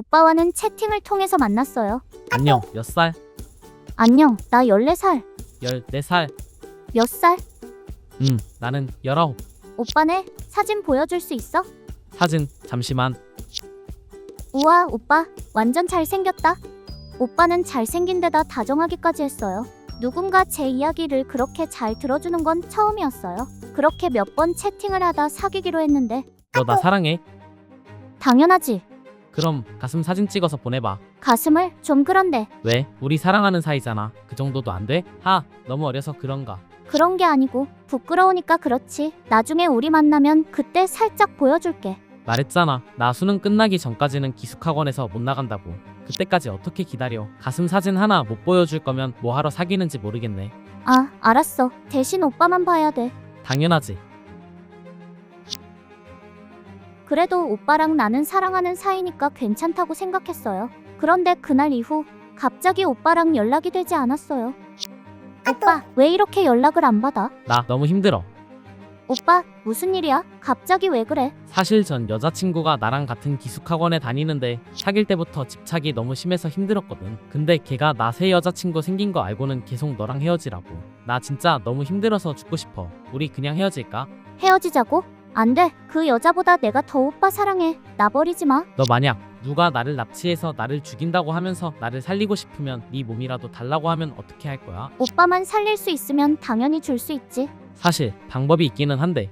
오빠와는 채팅을 통해서 만났어요. 안녕. 몇 살? 안녕, 나 14살. 14살. 몇 살? 음, 나는 19. 오빠네? 사진 보여줄 수 있어? 사진 잠시만. 우와, 오빠. 완전 잘생겼다. 오빠는 잘생긴 데다 다정하기까지 했어요. 누군가 제 이야기를 그렇게 잘 들어주는 건 처음이었어요. 그렇게 몇 번 채팅을 하다 사귀기로 했는데 너 나 사랑해? 당연하지. 그럼 가슴 사진 찍어서 보내봐. 가슴을 좀 그런데 왜? 우리 사랑하는 사이잖아. 그 정도도 안 돼? 하, 너무 어려서 그런가. 그런 게 아니고 부끄러우니까 그렇지. 나중에 우리 만나면 그때 살짝 보여줄게. 말했잖아. 나 수능 끝나기 전까지는 기숙학원에서 못 나간다고. 그때까지 어떻게 기다려? 가슴 사진 하나 못 보여줄 거면 뭐 하러 사귀는지 모르겠네. 아, 알았어. 대신 오빠만 봐야 돼. 당연하지. 그래도 오빠랑 나는 사랑하는 사이니까 괜찮다고 생각했어요. 그런데 그날 이후 갑자기 오빠랑 연락이 되지 않았어요. 오빠, 왜 이렇게 연락을 안 받아? 나 너무 힘들어. 오빠, 무슨 일이야? 갑자기 왜 그래? 사실 전 여자친구가 나랑 같은 기숙학원에 다니는데 사귈 때부터 집착이 너무 심해서 힘들었거든. 근데 걔가 나 새 여자친구 생긴 거 알고는 계속 너랑 헤어지라고. 나 진짜 너무 힘들어서 죽고 싶어. 우리 그냥 헤어질까? 헤어지자고? 안 돼. 그 여자보다 내가 더 오빠 사랑해. 나 버리지 마. 너 만약 누가 나를 납치해서 나를 죽인다고 하면서 나를 살리고 싶으면 네 몸이라도 달라고 하면 어떻게 할 거야? 오빠만 살릴 수 있으면 당연히 줄 수 있지. 사실 방법이 있기는 한데